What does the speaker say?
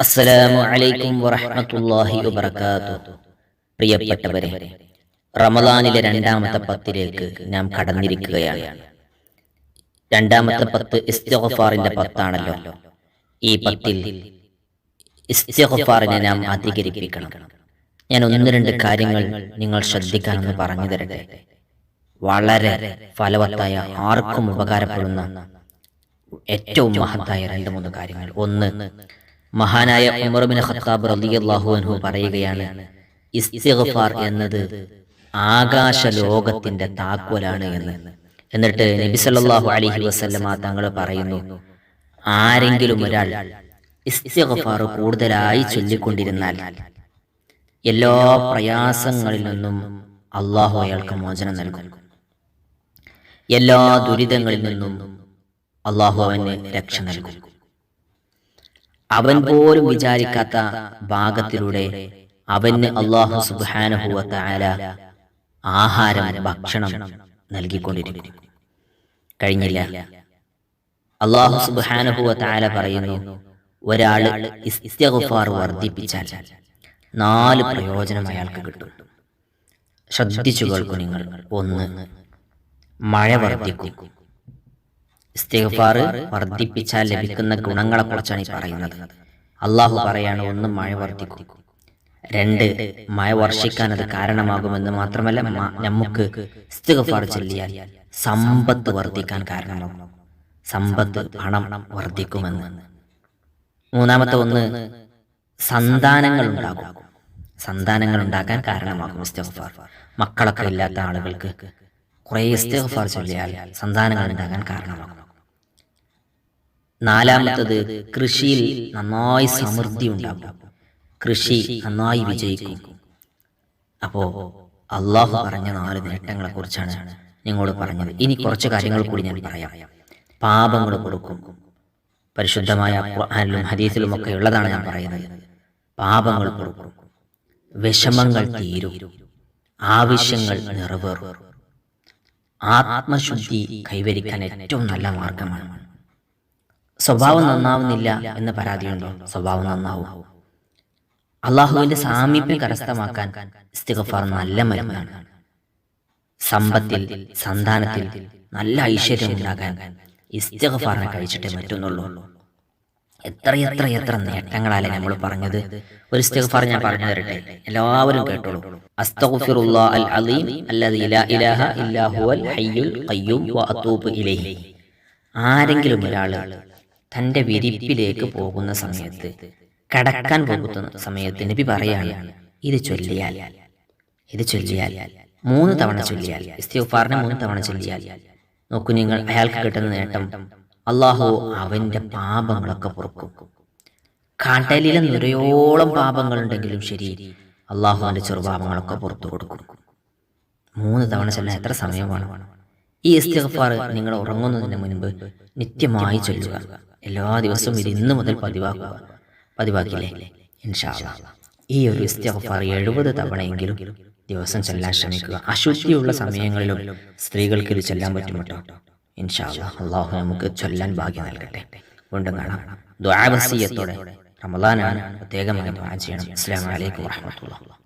അസ്സലാമു അലൈക്കും വറഹ്മത്തുള്ളാഹി വബറകാതുഹു. പ്രിയപ്പെട്ടവരെ റമദാനിലെ രണ്ടാമത്തെ പത്തിലേക്ക് നാം കടന്നിരിക്കുകയാണ്. രണ്ടാമത്തെ പത്ത് ഇസ്തിഗ്ഫാറിന്റെ പത്താണല്ലോ. ഈ പത്തിൽ ഇസ്തിഗ്ഫാറിനെ നാം അധികരിപ്പിക്കണം. ഞാൻ ഒന്ന് രണ്ട് കാര്യങ്ങൾ നിങ്ങൾ ശ്രദ്ധിക്കാമെന്ന് പറഞ്ഞു തരട്ടെ. വളരെ ഫലവത്തായ ആർക്കും ഉപകാരപ്പെടുന്ന ഏറ്റവും മഹത്തായ രണ്ട് മൂന്ന് കാര്യങ്ങൾ. ഒന്ന് മഹാനായ ഉമർബിൻ ഖത്താബ് റളിയല്ലാഹു അൻഹു പറയുകയാണ് ഇസ്തിഗ്ഫാർ എന്നത് ആകാശ ലോകത്തിന്റെ താക്കോലാണ് എന്ന്. എന്നിട്ട് നബി സല്ലല്ലാഹു അലൈഹി വസല്ലമ തങ്ങൾ പറയുന്നു ആരെങ്കിലും ഒരാൾ ഇസ്തിഗ്ഫാർ കൂടുതലായി ചൊല്ലിക്കൊണ്ടിരുന്നാൽ എല്ലാ പ്രയാസങ്ങളിൽ നിന്നും അള്ളാഹു അയാൾക്ക് മോചനം നൽകും. എല്ലാ ദുരിതങ്ങളിൽ നിന്നും അള്ളാഹു അവന് രക്ഷ നൽകും. അവൻ പോലും വിചാരിക്കാത്ത ഭാഗത്തിലൂടെ അവന് അള്ളാഹു സുബാനുഭൂവത്തായ ആഹാരം ഭക്ഷണം നൽകിക്കൊണ്ടിരിക്കും കഴിഞ്ഞില്ല. അള്ളാഹു സുബാനുഭൂവത്തായ പറയുന്നു ഒരാൾ ഇസ്തിഗ്ഫാർ വർദ്ധിപ്പിച്ചാൽ നാല് പ്രയോജനം അയാൾക്ക് കിട്ടും. ശ്രദ്ധിച്ചു കേൾക്കും നിങ്ങൾ. ഒന്ന് മഴ വർദ്ധിക്കും. ഇസ്തിഗ്ഫാർ വർദ്ധിപ്പിച്ചാൽ ലഭിക്കുന്ന ഗുണങ്ങളെ കുറിച്ചാണ് ഈ പറയുന്നത്. അള്ളാഹു പറയാണ് ഒന്ന് മഴ വർദ്ധിക്കും. രണ്ട് മഴ വർഷിക്കാൻ അത് കാരണമാകുമെന്ന് മാത്രമല്ല നമുക്ക് ഇസ്തിഗ്ഫാർ ചൊല്ലിയാൽ സമ്പത്ത് വർദ്ധിക്കാൻ കാരണമാകും. സമ്പത്ത് പണം വർദ്ധിക്കുമെന്ന്. മൂന്നാമത്തെ ഒന്ന് സന്താനങ്ങൾ ഉണ്ടാകും. സന്താനങ്ങൾ ഉണ്ടാക്കാൻ കാരണമാകും ഇസ്തിഗ്ഫാർ. മക്കളൊക്കെ ഇല്ലാത്ത ആളുകൾക്ക് കുറേ ഇസ്തിഗ്ഫാർ ചൊല്ലിയാൽ സന്താനങ്ങൾ ഉണ്ടാകാൻ കാരണമാകും. നാലാമത്തത് കൃഷിയിൽ നന്നായി സമൃദ്ധി ഉണ്ടാകും കൃഷി നന്നായി വിജയിക്കും. അപ്പോ അള്ളാഹു പറഞ്ഞ നാല് നേട്ടങ്ങളെ കുറിച്ചാണ് നിങ്ങളോട് പറഞ്ഞത്. ഇനി കുറച്ച് കാര്യങ്ങൾ കൂടി ഞാൻ പറയാം. പാപങ്ങൾ കൊടുക്കും. പരിശുദ്ധമായ ഖുർആനിലും ഹദീസിലും ഒക്കെ ഉള്ളതാണ് ഞാൻ പറയുന്നത്. പാപങ്ങൾ കൊടുക്കും. വിഷമങ്ങൾ തീരും. ആവശ്യങ്ങൾ നിറവേറും. ആത്മശുദ്ധി കൈവരിക്കാൻ ഏറ്റവും നല്ല മാർഗമാണ്. സ്വഭാവം നന്നാവുന്നില്ല എന്ന പരാതിയുണ്ടോ? സ്വഭാവം നന്നാവും. അള്ളാഹുവിന്റെ സാമീപ്യം കരസ്ഥമാക്കാൻ ഇസ്തിഗഫാർ നല്ല മരുന്നാണ്. സമ്പത്തിൽ സന്താനത്തിൽ നല്ല ഐശ്വര്യം ഉണ്ടാകാൻ ഇസ്തിഗഫാറിനെ കഴിച്ചിട്ടേ പറ്റുന്നുള്ളൂ. എത്ര എത്ര എത്ര നേട്ടങ്ങളാലേ നമ്മൾ പറഞ്ഞത്? ഒരു ഇസ്തിഗ്ഫാർ ഞാൻ പറഞ്ഞു തരട്ടെ എല്ലാവരും കേട്ടോളൂ. അസ്തഗ്ഫിറുല്ലാ അൽ അലീം അല്ലദീ ലാ ഇലാഹ ഇല്ലാ ഹുവൽ ഹയ്യുൽ ഖയ്യൂം വ അതൂബു ഇലൈഹി. ആരെങ്കിലും ഒരാൾ തന്റെ വിരിപ്പിലേക്ക് പോകുന്ന സമയത്ത് കടക്കാൻ പോകുന്ന സമയത്ത് നബി പറയാണ് ഇത് ചൊല്ലിയാൽ ഇത് ചൊല്ലിയാൽ മൂന്ന് തവണ ചൊല്ലിയാൽ ഇസ്തിഫാറിനെ മൂന്ന് തവണ ചൊല്ലിയാൽ. നോക്കൂ നിങ്ങൾ അയാൾക്ക് കിട്ടുന്ന നേട്ടം അള്ളാഹു അവന്റെ പാപങ്ങളൊക്കെ പൊറുക്കും. കടലിലെ നിറയോളം പാപങ്ങളുണ്ടെങ്കിലും ശരി അള്ളാഹുവിന്റെ ചെറുപാപങ്ങളൊക്കെ പുറത്തു കൊടുക്കും. മൂന്ന് തവണ ചൊല്ലാൻ എത്ര സമയമാണ് ഈ ഇസ്തിഗ്ഫാർ നിങ്ങൾ ഉറങ്ങുന്നതിന് മുൻപ് നിത്യമായി ചൊല്ലുക. എല്ലാ ദിവസവും ഇത് ഇന്ന് മുതൽ പതിവാക്കുക. പതിവാക്കില്ലേ ഇൻഷാ അല്ലാ. ഈ ഒരു ഇസ്തിഗ്ഫാർ എഴുപത് തവണയെങ്കിലും ദിവസം ചെല്ലാൻ ശ്രമിക്കുക. അശുദ്ധിയുള്ള സമയങ്ങളിലും സ്ത്രീകൾക്ക് ഇത് ചെല്ലാൻ പറ്റും കേട്ടോ ഇൻഷാ അല്ലാ. അള്ളാഹു നമുക്ക് ചൊല്ലാൻ ഭാഗ്യം നൽകട്ടെ. വീണ്ടും കാണാം. ദ്വാവസീയത്തോടെ റമദാനാണ് പ്രത്യേകമായി ചെയ്യണം. അസ്ലാം വലൈക്കും വറഹ്മത്തുള്ളാഹി